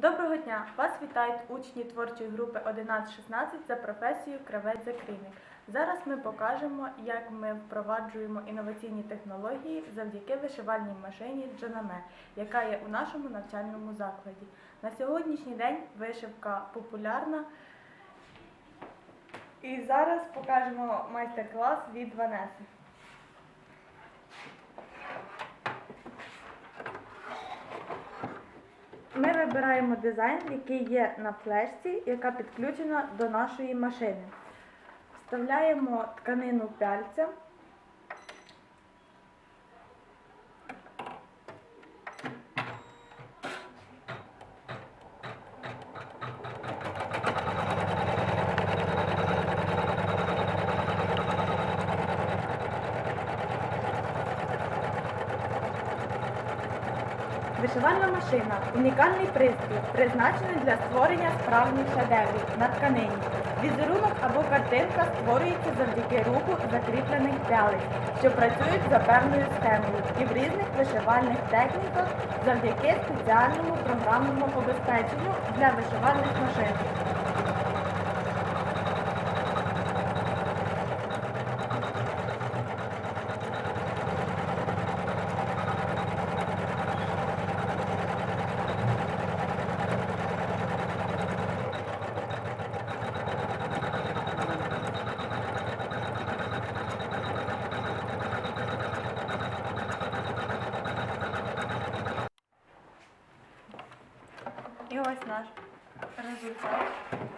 Доброго дня! Вас вітають учні творчої групи 11-16 за професією кравець закрійник. Зараз ми покажемо, як ми впроваджуємо інноваційні технології завдяки вишивальній машині Джанаме, яка є у нашому навчальному закладі. На сьогоднішній день вишивка популярна. І зараз покажемо майстер-клас від Ванеси. Ми вибираємо дизайн, який є на флешці, яка підключена до нашої машини. Вставляємо тканину пяльця. Вишивальна машина унікальний пристрій, призначений для створення справжніх шедеврів на тканині. Візерунок або картинка створюється завдяки руху закріплених пялець, що працюють за певною схемою і в різних вишивальних техніках завдяки спеціальному програмному обезпеченню для вишивальних машин. І ось наш результат.